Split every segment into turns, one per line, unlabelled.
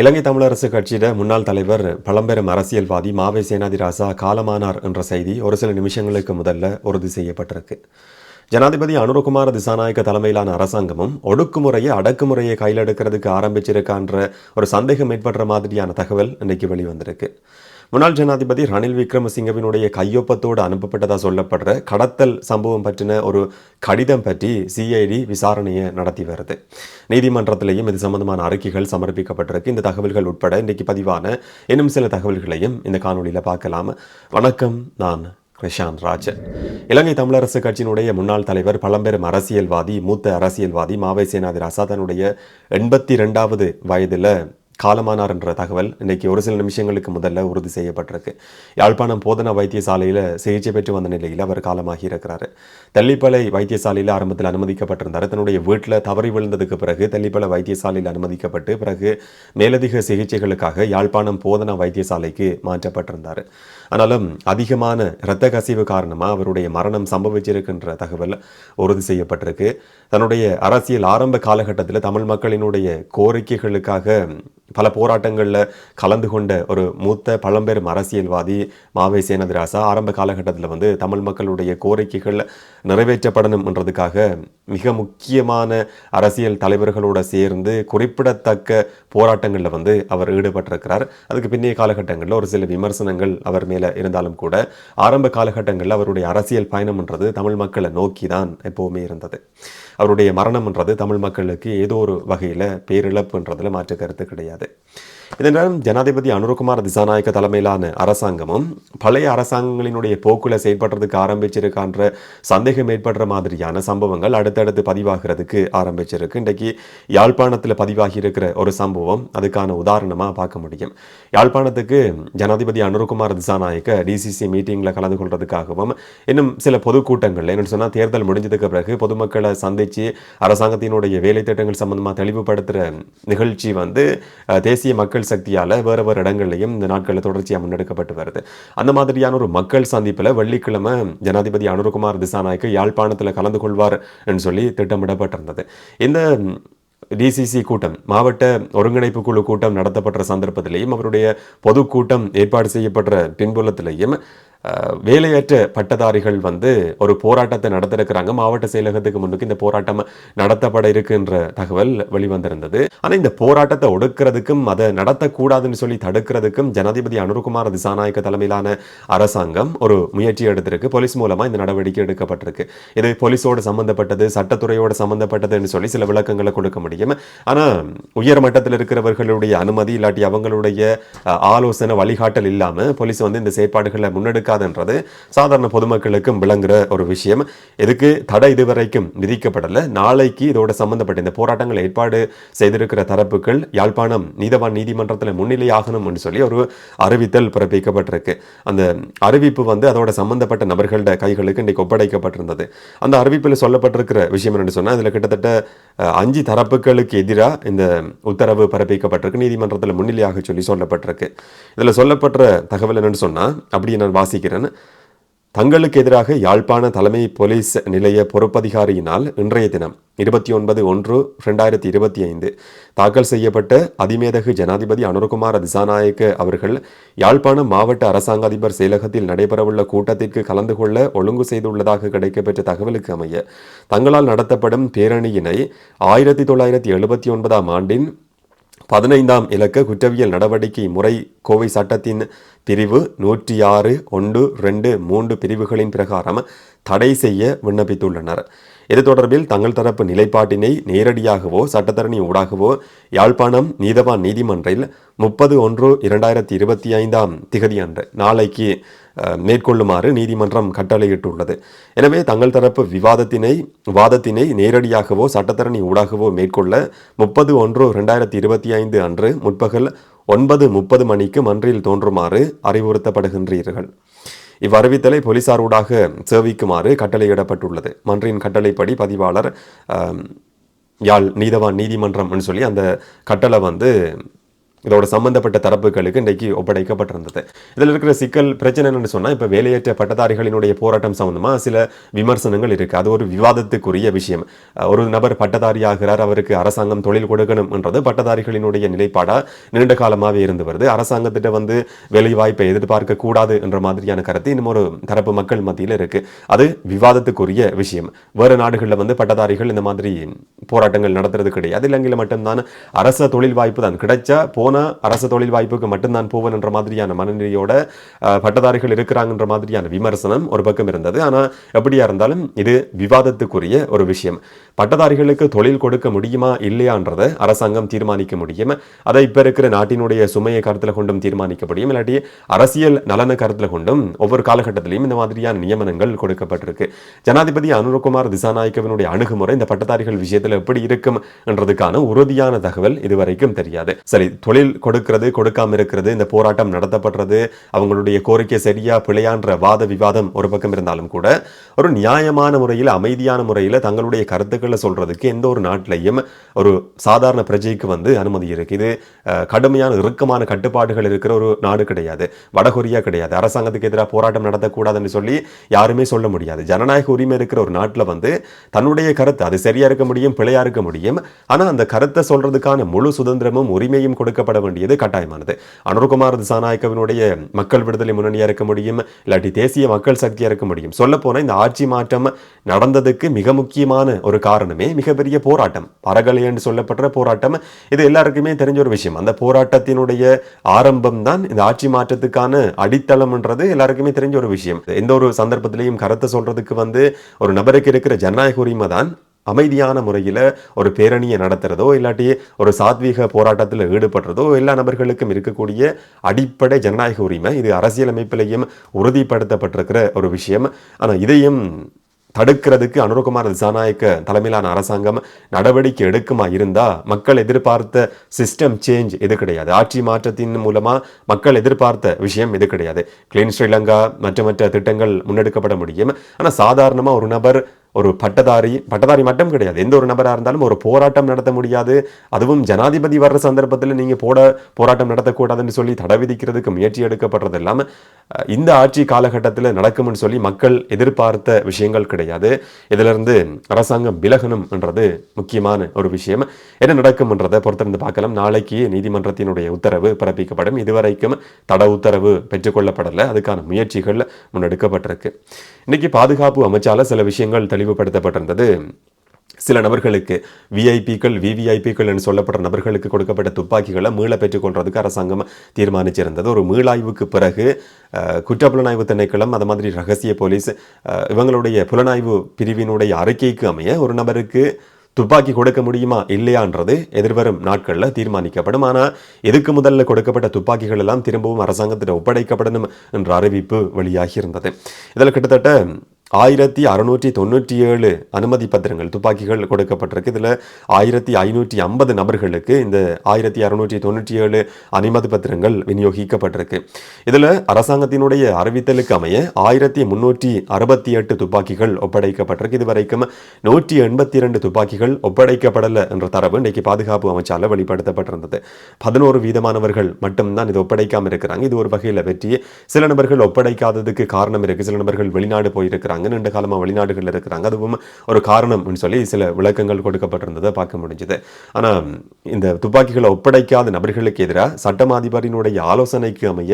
இலங்கை தமிழரசு கட்சியிட முன்னாள் தலைவர் பழம்பெரும் அரசியல்வாதி மாவை சேனாதிராசா காலமானார் என்ற செய்தி ஒரு சில நிமிஷங்களுக்கு முதல்ல உறுதி செய்யப்பட்டிருக்கு. ஜனாதிபதி அனுரகுமார திசாநாயக்க தலைமையிலான அரசாங்கமும் ஒடுக்குமுறையை அடக்குமுறையை கையில் எடுக்கிறதுக்கு ஆரம்பிச்சிருக்கான்ற ஒரு சந்தேகம் ஏற்படுற மாதிரியான தகவல் இன்னைக்கு வெளிவந்திருக்கு. முன்னாள் ஜனாதிபதி ரணில் விக்ரமசிங்கவினுடைய கையொப்பத்தோடு அனுப்பப்பட்டதாக சொல்லப்படுற கடத்தல் சம்பவம் பற்றின ஒரு கடிதம் பற்றி சிஐடி விசாரணையை நடத்தி வருது. நீதிமன்றத்திலையும் இது சம்பந்தமான அறிக்கைகள் சமர்ப்பிக்கப்பட்டிருக்கு. இந்த தகவல்கள் உட்பட இன்றைக்கு பதிவான இன்னும் சில தகவல்களையும் இந்த காணொலியில் பார்க்கலாம். வணக்கம் நான் கிருஷாந்த் ராஜ் இலங்கை தமிழரசு கட்சியினுடைய முன்னாள் தலைவர் பழம்பெரும் அரசியல்வாதி மூத்த அரசியல்வாதி மாவை சேனாதிராசா தன்னுடைய எண்பத்தி ரெண்டாவது வயதில் காலமானார் என்ற தகவல் இன்னைக்கு ஒரு சில நிமிஷங்களுக்கு முதல்ல உறுதி செய்யப்பட்டிருக்கு. யாழ்ப்பாணம் போதனா வைத்தியசாலையில் சிகிச்சை பெற்று வந்த நிலையில் அவர் காலமாகி இருக்கிறார். தெல்லிப்பளை வைத்தியசாலையில் ஆரம்பத்தில் அனுமதிக்கப்பட்டிருந்தார். தன்னுடைய வீட்டில் தவறி விழுந்ததுக்கு பிறகு தெல்லிப்பளை வைத்தியசாலையில் அனுமதிக்கப்பட்டு பிறகு மேலதிக சிகிச்சைகளுக்காக யாழ்ப்பாணம் போதனா வைத்தியசாலைக்கு மாற்றப்பட்டிருந்தார். ஆனாலும் அதிகமான இரத்த கசிவு காரணமாக அவருடைய மரணம் சம்பவிச்சிருக்கின்ற தகவல் உறுதி செய்யப்பட்டிருக்கு. தன்னுடைய அரசியல் ஆரம்ப காலகட்டத்தில் தமிழ் மக்களினுடைய கோரிக்கைகளுக்காக பல போராட்டங்களில் கலந்து கொண்ட ஒரு மூத்த பழம்பெரும் அரசியல்வாதி மாவை சேனதிராசா ஆரம்ப காலகட்டத்தில் வந்து தமிழ் மக்களுடைய கோரிக்கைகள் நிறைவேற்றப்படணும் என்றதுக்காக மிக முக்கியமான அரசியல் தலைவர்களோடு சேர்ந்து குறிப்பிடத்தக்க போராட்டங்களில் வந்து அவர் ஈடுபட்டிருக்கிறார். அதுக்கு பின்னைய காலகட்டங்களில் ஒரு சில விமர்சனங்கள் அவர் மேலே இருந்தாலும் கூட ஆரம்ப காலகட்டங்களில் அவருடைய அரசியல் பயணம்ன்றது தமிழ் மக்களை நோக்கி தான் எப்போவுமே இருந்தது. அவருடைய மரணம்ன்றது தமிழ் மக்களுக்கு ஏதோ ஒரு வகையில் பேரிழப்புன்றதில் மாற்று கருத்து கிடையாது. இதனால் ஜனாதிபதி அனுரகுமார் திசாநாயக்க தலைமையிலான அரசாங்கமும் பழைய அரசாங்கங்களினுடைய போக்குல செயல்படுறதுக்கு ஆரம்பிச்சிருக்கான்ற சந்தேகம் ஏற்படுற மாதிரியான சம்பவங்கள் அடுத்தடுத்து பதிவாகிறதுக்கு ஆரம்பிச்சிருக்கு. இன்றைக்கு யாழ்ப்பாணத்தில் பதிவாகி இருக்கிற ஒரு சம்பவம் அதுக்கான உதாரணமாக பார்க்க முடியும். யாழ்ப்பாணத்துக்கு ஜனாதிபதி அனுரகுமார் திசாநாயக்க டிசிசி மீட்டிங்கில் கலந்து கொள்றதுக்காகவும் இன்னும் சில பொதுக்கூட்டங்கள் என்னென்னு சொன்னால் தேர்தல் முடிஞ்சதுக்கு பிறகு பொதுமக்களை சந்தித்து அரசாங்கத்தினுடைய வேலை திட்டங்கள் சம்பந்தமாக தெளிவுபடுத்துகிற நிகழ்ச்சி வந்து தேசிய மக்கள் சக்தியால் வேறு வேறு இடங்கள்லையும் இந்த நாட்களில் தொடர்ச்சியாக முன்னெடுக்கப்பட்டு வருது. அந்த மாதிரியான ஒரு மக்கள் சந்திப்பில் வெள்ளிக்கிழமை ஜனாதிபதி அனுரகுமார் திசாநாயக்க யாழ்ப்பாணத்தில் கலந்து கொள்வார் என்று சொல்லி திட்டமிடப்பட்டிருந்தது. இந்த டிசிசி கூட்டம் மாவட்ட ஒருங்கிணைப்பு குழு கூட்டம் நடத்தப்பட்ட சந்தர்ப்பத்திலேயும் அவருடைய பொதுக்கூட்டம் ஏற்பாடு செய்யப்பட்ட பின்புலத்திலேயும் வேலையற்ற பட்டதாரிகள் வந்து ஒரு போராட்டத்தை நடத்திருக்கிறாங்க. மாவட்ட செயலகத்துக்கு முன்னுக்கு இந்த போராட்டம் நடத்தப்பட இருக்குன்ற தகவல் வெளிவந்திருந்தது. ஆனால் இந்த போராட்டத்தை ஒடுக்கிறதுக்கும் அதை நடத்தக்கூடாதுன்னு சொல்லி தடுக்கிறதுக்கும் ஜனாதிபதி அனுர்குமார் திசாநாயக்க தலைமையிலான அரசாங்கம் ஒரு முயற்சி எடுத்திருக்கு. போலீஸ் மூலமாக இந்த நடவடிக்கை எடுக்கப்பட்டிருக்கு. இது போலீஸோடு சம்மந்தப்பட்டது சட்டத்துறையோடு சம்மந்தப்பட்டதுன்னு சொல்லி சில விளக்கங்களை கொடுக்க முடியும். ஆனால் உயர் மட்டத்தில் இருக்கிறவர்களுடைய அனுமதி இல்லாட்டி அவங்களுடைய ஆலோசனை வழிகாட்டல் இல்லாமல் போலீஸ் வந்து இந்த செயற்பாடுகளை முன்னெடுக்க முன்னெடுக்காதுன்றது சாதாரண பொதுமக்களுக்கும் விளங்குற ஒரு விஷயம். இதுக்கு தடை இதுவரைக்கும் விதிக்கப்படலை. நாளைக்கு இதோட சம்பந்தப்பட்ட இந்த போராட்டங்கள் ஏற்பாடு செய்திருக்கிற தரப்புகள் யாழ்ப்பாணம் நீதவான் நீதிமன்றத்தில் முன்னிலையாகணும் சொல்லி ஒரு அறிவித்தல் பிறப்பிக்கப்பட்டிருக்கு. அந்த அறிவிப்பு வந்து அதோட சம்பந்தப்பட்ட நபர்களோட கைகளுக்கு இன்றைக்கு ஒப்படைக்கப்பட்டிருந்தது. அந்த அறிவிப்பில் சொல்லப்பட்டிருக்கிற விஷயம் என்று சொன்னால் இதில் கிட்டத்தட்ட அஞ்சு தரப்புகளுக்கு எதிராக இந்த உத்தரவு பிறப்பிக்கப்பட்டிருக்கு. நீதிமன்றத்தில் முன்னிலையாக சொல்லி சொல்லப்பட்டிருக்கு. இதில் சொல்லப்பட்ட தகவல் என்னன்னு சொன்னால் அப்படி நான் வாசிக்கிறேன். தங்களுக்கு எதிராக யாழ்ப்பாண தலைமை போலீஸ் நிலைய பொறுப்பதிகாரியினால் இன்றைய தினம் இருபத்தி ஒன்பது ஒன்று ரெண்டாயிரத்தி இருபத்தி ஐந்து தாக்கல் செய்யப்பட்ட அதிமேதகு ஜனாதிபதி அனுர்குமார் திசாநாயக்க அவர்கள் யாழ்ப்பாணம் மாவட்ட அரசாங்க அதிபர் செயலகத்தில் நடைபெறவுள்ள கூட்டத்திற்கு கலந்து கொள்ள ஒழுங்கு செய்துள்ளதாக கிடைக்கப்பெற்ற தகவலுக்கு அமைய தங்களால் நடத்தப்படும் பேரணியினை ஆயிரத்தி தொள்ளாயிரத்தி எழுபத்தி ஒன்பதாம் ஆண்டின் பதினைந்தாம் இலக்க குற்றவியல் நடவடிக்கை முறை கோவை சட்டத்தின் பிரிவு நூற்றி ஆறு ஒன்று ரெண்டு மூன்று பிரிவுகளின் பிரகாரம் தடை செய்ய விண்ணப்பித்துள்ளனர். இது தொடர்பில் தங்கள் தரப்பு நிலைப்பாட்டினை நேரடியாகவோ சட்டத்தரணி ஊடாகவோ யாழ்ப்பாணம் நீதவான் நீதிமன்றில் முப்பது ஒன்று இரண்டாயிரத்தி இருபத்தி ஐந்தாம் திகதி அன்று நாளைக்கு மேற்கொள்ளுமாறு நீதிமன்றம் கட்டளையிட்டுள்ளது. எனவே தங்கள் தரப்பு விவாதத்தினை வாதத்தினை நேரடியாகவோ சட்டத்தரணி ஊடாகவோ மேற்கொள்ள முப்பது ஒன்று ரெண்டாயிரத்தி இருபத்தி ஐந்து அன்று முற்பகல் ஒன்பது முப்பது மணிக்கு மன்றில் தோன்றுமாறு அறிவுறுத்தப்படுகின்றீர்கள். இவ்வறிவித்தலை போலீசார் ஊடாக சேவிக்குமாறு கட்டளையிடப்பட்டுள்ளது. மன்றின் கட்டளைப்படி பதிவாளர் யாழ் நீதவான் நீதிமன்றம்னு சொல்லி அந்த கட்டளை வந்து இதோட சம்பந்தப்பட்ட தரப்புகளுக்கு இன்றைக்கு ஒப்படைக்கப்பட்டிருந்தது. இதில் இருக்கிற சிக்கல் பிரச்சனை என்னன்னு சொன்னால் இப்போ வேலையற்ற பட்டதாரிகளினுடைய போராட்டம் சம்பந்தமாக சில விமர்சனங்கள் இருக்குது அது ஒரு விவாதத்துக்குரிய விஷயம். ஒரு நபர் பட்டதாரி ஆகிறார் அவருக்கு அரசாங்கம் தொழில் கொடுக்கணும் என்றது பட்டதாரிகளினுடைய நிலைப்பாடாக நீண்ட காலமாகவே இருந்து வருது. அரசாங்கத்திட்ட வந்து வேலை வாய்ப்பை எதிர்பார்க்க கூடாது என்ற மாதிரியான கருத்து இன்னும் ஒரு தரப்பு மக்கள் மத்தியில் இருக்குது அது விவாதத்துக்குரிய விஷயம். வேறு நாடுகளில் வந்து பட்டதாரிகள் இந்த மாதிரி போராட்டங்கள் நடத்துறது கிடையாது. இலங்கையில் மட்டும்தான். அரச தொழில் வாய்ப்பு தான். கிடைச்சா போன அரசு தொழில் வாய்ப்புக்கு மட்டும்தான் போவன் என்ற மாதிரியான மனநிலையோட பட்டதாரிகள் இருக்கிறாங்கன்ற மாதிரியான விமர்சனம் ஒரு பக்கம் இருந்தது. ஆனால் எப்படியா இருந்தாலும் இது விவாதத்துக்குரிய ஒரு விஷயம். பட்டதாரிகளுக்கு தொழில் கொடுக்க முடியுமா இல்லையான்றதை அரசாங்கம் தீர்மானிக்க முடியும். அதை இப்போ இருக்கிற நாட்டினுடைய சுமையை கருத்தில் கொண்டும் தீர்மானிக்க முடியும். இல்லாட்டி அரசியல் நலனை கருத்தில் கொண்டும் ஒவ்வொரு காலகட்டத்திலையும் இந்த மாதிரியான நியமனங்கள் கொடுக்கப்பட்டிருக்கு. ஜனாதிபதி அனுரகுமார் திசாநாயக்கவினுடைய அணுகுமுறை இந்த பட்டதாரிகள் விஷயத்தில் எப்படி இருக்கும் என்றதுக்கான உறுதியான தகவல் இதுவரைக்கும் தெரியாது. சரி தொழில் கொடுக்கிறது கொடுக்காம இருக்கிறது இந்த போராட்டம் நடத்தப்படுறது அவங்களுடைய கோரிக்கை சரியா பிழையான்ற வாத விவாதம் ஒரு பக்கம் இருந்தாலும் கூட ஒரு நியாயமான முறையில் அமைதியான முறையில் தங்களுடைய கருத்துக்கள் சொல்றதுக்கு எந்த ஒரு நாட்டிலையும் ஒரு சாதாரண பிரஜைக்கு வந்து அனுமதி இருக்குது இது கடுமையான இறுக்கமான கட்டுப்பாடுகள் இருக்கிற ஒரு நாடு கிடையாது. வடகொரியா கிடையாது. அரசாங்கத்துக்கு எதிராக போராட்டம் நடத்தக்கூடாதுன்னு சொல்லி யாருமே சொல்ல முடியாது. ஜனநாயக உரிமை இருக்கிற ஒரு நாட்டில் வந்து தன்னுடைய கருத்து அது சரியா இருக்க முடியும் பிழையா இருக்க முடியும். ஆனா அந்த கருத்தை சொல்றதுக்கான முழு சுதந்திரமும் உரிமையும் கொடுக்கப்பட வேண்டியது கட்டாயமானது. அனுர்குமார் திசாநாயக்கவினுடைய மக்கள் விடுதலை முன்னணியாக இருக்க முடியும் இல்லாட்டி தேசிய மக்கள் சக்தியா இருக்க முடியும். சொல்ல போனா இந்த ஆட்சி மாற்றம் நடந்ததுக்கு மிக முக்கியமான ஒரு காரணமே மிகப்பெரிய போராட்டம். பரகலை என்று சொல்லப்படுற போராட்டம். இது எல்லாருக்குமே தெரிஞ்ச ஒரு விஷயம். அந்த போராட்டத்தினுடைய ஆரம்பம் தான் இந்த ஆட்சி மாற்றத்துக்கான அடித்தளம்ன்றது எல்லாருக்குமே தெரிஞ்ச ஒரு விஷயம். எந்த ஒரு சந்தர்ப்பத்திலையும் கருத்தை சொல்றதுக்கு வந்து ஒரு நபருக்கு இருக்கிற ஜனநாயக உரிமை தான் அமைதியான முறையில் ஒரு பேரணியை நடத்துறதோ இல்லாட்டி ஒரு சாத்வீக போராட்டத்தில் ஈடுபடுறதோ எல்லா நபர்களுக்கும் இருக்கக்கூடிய அடிப்படை ஜனநாயக உரிமை. இது அரசியலமைப்பிலையும் உறுதிப்படுத்தப்பட்டிருக்கிற ஒரு விஷயம். ஆனால் இதையும் தடுக்கிறதுக்கு அனுரகுமார் திசாநாயக்க தலைமையிலான அரசாங்கம் நடவடிக்கை எடுக்குமா இருந்தால் மக்கள் எதிர்பார்த்த சிஸ்டம் சேஞ்ச் இது கிடையாது. ஆட்சி மாற்றத்தின் மூலமாக மக்கள் எதிர்பார்த்த விஷயம் இது கிடையாது. கிளீன் ஸ்ரீலங்கா மற்ற மற்ற திட்டங்கள் முன்னெடுக்கப்பட முடியும். ஆனால் சாதாரணமாக ஒரு நபர் ஒரு பட்டதாரி பட்டதாரி மட்டும் கிடையாது. எந்த ஒரு நபராக இருந்தாலும் ஒரு போராட்டம் நடத்த முடியாது. அதுவும் ஜனாதிபதி வர்ற சந்தர்ப்பத்தில் நீங்கள் போட போராட்டம் நடத்தக்கூடாதுன்னு சொல்லி தடை விதிக்கிறதுக்கு முயற்சி எடுக்கப்படுறது இல்லாமல் இந்த ஆட்சி காலகட்டத்தில் நடக்கும்னு சொல்லி மக்கள் எதிர்பார்த்த விஷயங்கள் கிடையாது. இதிலிருந்து அரசாங்கம் விலகணும் என்றது முக்கியமான ஒரு விஷயம். என்ன நடக்கும்ன்றதை பொறுத்திருந்து பார்க்கலாம். நாளைக்கு நீதிமன்றத்தினுடைய உத்தரவு பிறப்பிக்கப்படும். இதுவரைக்கும் தடை உத்தரவு பெற்றுக்கொள்ளப்படலை. அதுக்கான முயற்சிகள் முன்னெடுக்கப்பட்டிருக்கு. இன்னைக்கு பாதுகாப்பு அமைச்சால சில விஷயங்கள் தெளிவுபடுத்தப்பட்டிருந்தது. சில நபர்களுக்கு விஐபிக்கள் விவிஐபிக்கள் என்று சொல்லப்பட்ட நபர்களுக்கு கொடுக்கப்பட்ட துப்பாக்கிகளை மீள பெற்றுக்கொள்றதுக்கு அரசாங்கம் தீர்மானிச்சிருந்தது. ஒரு மீளாய்வுக்கு பிறகு அஹ், குற்றப்புலனாய்வு திணைக்களம் அது மாதிரி ரகசிய போலீஸ் இவங்களுடைய புலனாய்வு பிரிவினுடைய அறிக்கைக்கு அமைய ஒரு நபருக்கு துப்பாக்கி கொடுக்க முடியுமா இல்லையான்றது எதிர்வரும் நாட்களில் தீர்மானிக்கப்படும். ஆனால் எதுக்கு முதல்ல கொடுக்கப்பட்ட துப்பாக்கிகள் எல்லாம் திரும்பவும் அரசாங்கத்திடம் ஒப்படைக்கப்படணும் என்ற அறிவிப்பு வெளியாகி இருந்தது இதில் கிட்டத்தட்ட ஆயிரத்தி அறுநூற்றி தொண்ணூற்றி ஏழு அனுமதி பத்திரங்கள் துப்பாக்கிகள் கொடுக்கப்பட்டிருக்கு. இதில் ஆயிரத்தி ஐநூற்றி ஐம்பது நபர்களுக்கு இந்த ஆயிரத்தி அறுநூற்றி தொண்ணூற்றி ஏழு அனுமதி பத்திரங்கள் விநியோகிக்கப்பட்டிருக்கு. இதில் அரசாங்கத்தினுடைய அறிவித்தலுக்கு அமைய ஆயிரத்தி முன்னூற்றி அறுபத்தி எட்டு துப்பாக்கிகள் ஒப்படைக்கப்பட்டிருக்கு. இதுவரைக்கும் நூற்றி எண்பத்தி இரண்டு துப்பாக்கிகள் ஒப்படைக்கப்படலை என்ற தரவு இன்றைக்கு பாதுகாப்பு அமைச்சால வெளிப்படுத்தப்பட்டிருந்தது. பதினோரு வீதமானவர்கள் மட்டும்தான் இது ஒப்படைக்காமல் இருக்கிறாங்க. இது ஒரு வகையில் வெற்றி. சில நபர்கள் ஒப்படைக்காததுக்கு காரணம் இருக்கு. சில நபர்கள் வெளிநாடு போயிருக்கிறாங்க. நீண்ட காலமாக வெளிநாடுகளில் இருக்கிறாங்க. அதுவும் ஒரு காரணம்னு சொல்லி சில விளக்கங்கள் கொடுக்கப்பட்டிருந்ததை பார்க்க முடிஞ்சது. ஆனால் இந்த துப்பாக்கிகளை ஒப்படைக்காத நபர்களுக்கு எதிராக சட்டம் அதிபரினுடைய ஆலோசனைக்கு அமைய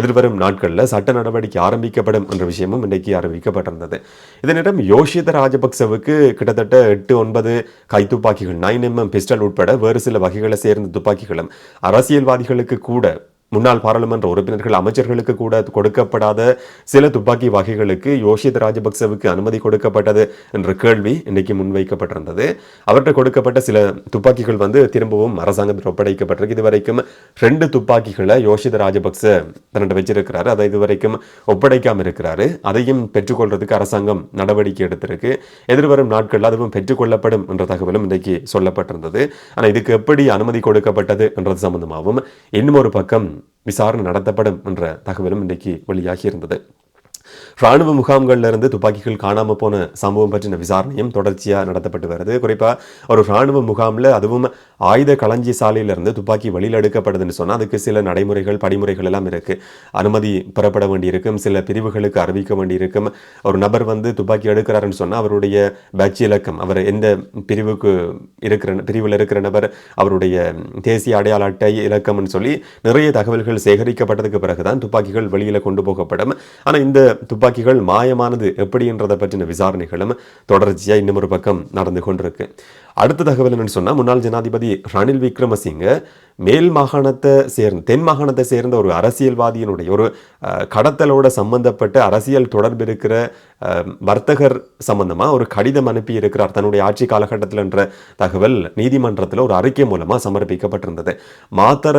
எதிர்வரும் நாட்களில் சட்ட நடவடிக்கை ஆரம்பிக்கப்படும் என்ற விஷயமும் இன்றைக்கு அறிவிக்கப்பட்டிருந்தது. இதனிடம் யோஷித ராஜபக்சவுக்கு கிட்டத்தட்ட எட்டு ஒன்பது கைத்துப்பாக்கிகள் நைன் எம்எம் பிஸ்டல் உட்பட வேறு சில வகைகளை சேர்ந்த துப்பாக்கிகளும் அரசியல்வாதிகளுக்கு கூட முன்னாள் பாராளுமன்ற உறுப்பினர்கள் அமைச்சர்களுக்கு கூட கொடுக்கப்படாத சில துப்பாக்கி வகைகளுக்கு யோஷித் ராஜபக்சவுக்கு அனுமதி கொடுக்கப்பட்டது என்ற கேள்வி இன்னைக்கு முன்வைக்கப்பட்டிருந்தது. அவர்கிட்ட கொடுக்கப்பட்ட சில துப்பாக்கிகள் வந்து திரும்பவும் அரசாங்கத்தில் ஒப்படைக்கப்பட்டிருக்கு. இதுவரைக்கும் ரெண்டு துப்பாக்கிகளை யோஷித் ராஜபக்ச தன்னிட வச்சிருக்கிறாரு. அதை இதுவரைக்கும் ஒப்படைக்காமல் இருக்கிறாரு. அதையும் பெற்றுக்கொள்றதுக்கு அரசாங்கம் நடவடிக்கை எடுத்திருக்கு. எதிர்வரும் நாட்களில் அதுவும் பெற்றுக்கொள்ளப்படும் என்ற தகவலும் இன்றைக்கு சொல்லப்பட்டிருந்தது. ஆனால் இதுக்கு எப்படி அனுமதி கொடுக்கப்பட்டது என்றது சம்பந்தமாகவும் இன்னும் ஒரு பக்கம் விசாரணை நடத்தப்படும் என்ற தகவலும் இன்றைக்கு வெளியாகி இருந்தது. ராணுவ முகாம்கள்ல இருந்து துப்பாக்கிகள் காணாம போன சம்பவம் பற்றின விசாரணையும் தொடர்ச்சியாக நடத்தப்பட்டு வருது. குறிப்பாக ஒரு ராணுவ முகாமில் அதுவும் ஆயுத களஞ்சி சாலையிலிருந்து துப்பாக்கி வெளியில் எடுக்கப்படுதுன்னு சொன்னால் அதுக்கு சில நடைமுறைகள் படிமுறைகள் எல்லாம் இருக்கு. அனுமதி பெறப்பட வேண்டியிருக்கும் சில பிரிவுகளுக்கு அறிவிக்க வேண்டியிருக்கும். ஒரு நபர் வந்து துப்பாக்கி எடுக்கிறாருன்னு சொன்னால் அவருடைய பேட்ச் இலக்கம் அவர் எந்த பிரிவுக்கு இருக்கிற பிரிவில் இருக்கிற நபர் அவருடைய தேசிய அடையாள அட்டை இலக்கம்னு சொல்லி நிறைய தகவல்கள் சேகரிக்கப்பட்டதுக்கு பிறகு தான் துப்பாக்கிகள் வெளியில் கொண்டு போகப்படும். ஆனால் இந்த துப்பாக்கிகள் மாயமானது எப்படின்றதை பற்றின விசாரணைகளும் தொடர்ச்சியா இன்னும் ஒரு பக்கம் நடந்து கொண்டிருக்கு. அடுத்த தகவல் என்னன்னு சொன்னால் முன்னாள் ஜனாதிபதி ரணில் விக்ரமசிங்க மேல் மாகாணத்தை சேர்ந்த தென் மாகாணத்தை சேர்ந்த ஒரு அரசியல்வாதியினுடைய ஒரு கடத்தலோட சம்பந்தப்பட்ட அரசியல் தொடர்பு இருக்கிற வர்த்தகர் சம்பந்தமாக ஒரு கடிதம் அனுப்பி இருக்கிறார் தன்னுடைய ஆட்சி காலகட்டத்தில் என்ற தகவல் நீதிமன்றத்தில் ஒரு அறிக்கை மூலமாக சமர்ப்பிக்கப்பட்டிருந்தது. மாத்தர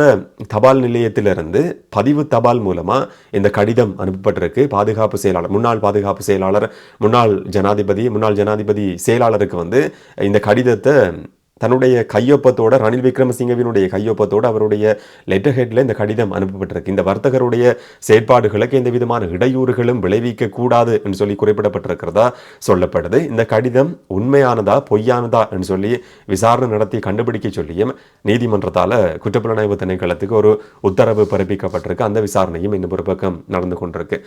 தபால் நிலையத்திலிருந்து பதிவு தபால் மூலமாக இந்த கடிதம் அனுப்பப்பட்டிருக்கு. பாதுகாப்பு செயலாளர் முன்னாள் பாதுகாப்பு செயலாளர் முன்னாள் ஜனாதிபதி முன்னாள் ஜனாதிபதி செயலாளருக்கு வந்து இந்த கடிதத்தை தன்னுடைய கையொப்பத்தோட ரணில் விக்ரமசிங்கவினுடைய கையொப்பத்தோட அவருடைய லெட்டர் ஹெட்டில் இந்த கடிதம் அனுப்பப்பட்டிருக்கு. இந்த வர்த்தகருடைய செயற்பாடுகளுக்கு எந்த விதமான இடையூறுகளும் விளைவிக்க கூடாது என்று சொல்லி குறிப்பிடப்பட்டிருக்கிறதா சொல்லப்படுது. இந்த கடிதம் உண்மையானதா பொய்யானதா என்று சொல்லி விசாரணை நடத்தி கண்டுபிடிக்க சொல்லியும் நீதிமன்றத்தால் குற்றப்புலனாய்வு திணைக்களத்துக்கு ஒரு உத்தரவு பிறப்பிக்கப்பட்டிருக்கு. அந்த விசாரணையும் இன்னும் ஒரு பக்கம் நடந்து கொண்டிருக்கு.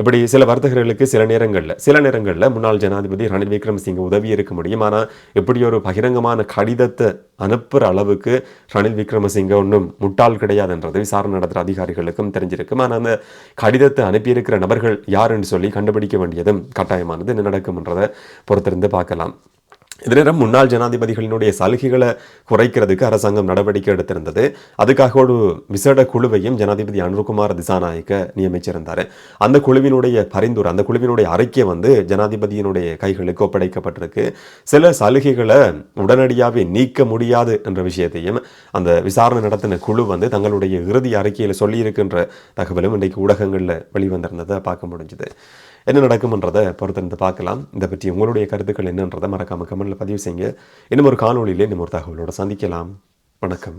இப்படி சில வர்த்தகர்களுக்கு சில நேரங்களில் சில நேரங்களில் முன்னாள் ஜனாதிபதி ரணில் விக்ரமசிங்க உதவி இருக்க முடியும். ஆனால் இப்படி ஒரு பகிரங்கமான கடிதத்தை அனுப்புகிற அளவுக்கு ரணில் விக்ரமசிங்க ஒன்றும் முட்டாள் கிடையாதுன்றது விசாரணை நடத்துகிற அதிகாரிகளுக்கும் தெரிஞ்சிருக்கும். ஆனால் அந்த கடிதத்தை அனுப்பியிருக்கிற நபர்கள் யாருன்னு சொல்லி கண்டுபிடிக்க வேண்டியதும் கட்டாயமானது என்ன நடக்கும்ன்றதை பொறுத்திருந்து பார்க்கலாம். இதே முன்னாள் ஜனாதிபதிகளினுடைய சலுகைகளை குறைக்கிறதுக்கு அரசாங்கம் நடவடிக்கை எடுத்திருந்தது. அதுக்காக ஒரு விசேட குழுவையும் ஜனாதிபதி அனுருகுமார் திசாநாயக்க நியமிச்சிருந்தார். அந்த குழுவினுடைய பரிந்துரை அந்த குழுவினுடைய அறிக்கை வந்து ஜனாதிபதியினுடைய கைகளுக்கு ஒப்படைக்கப்பட்டிருக்கு. சில சலுகைகளை உடனடியாகவே நீக்க முடியாது என்ற விஷயத்தையும் அந்த விசாரணை நடத்தின குழு வந்து தங்களுடைய இறுதி அறிக்கையில் சொல்லியிருக்கின்ற தகவலும் இன்றைக்கு ஊடகங்களில் வெளிவந்திருந்ததை பார்க்க முடிஞ்சுது. என்ன நடக்கும்ன்றதை பொறுத்திருந்து பார்க்கலாம். இதை பற்றி உங்களுடைய கருத்துக்கள் என்னன்றதை மறக்காமல் கமெண்டில் பதிவு செய்யுங்க. இன்னும் ஒரு காணொளியிலே இன்னும் ஒரு தகவலோடு சந்திக்கலாம். வணக்கம்.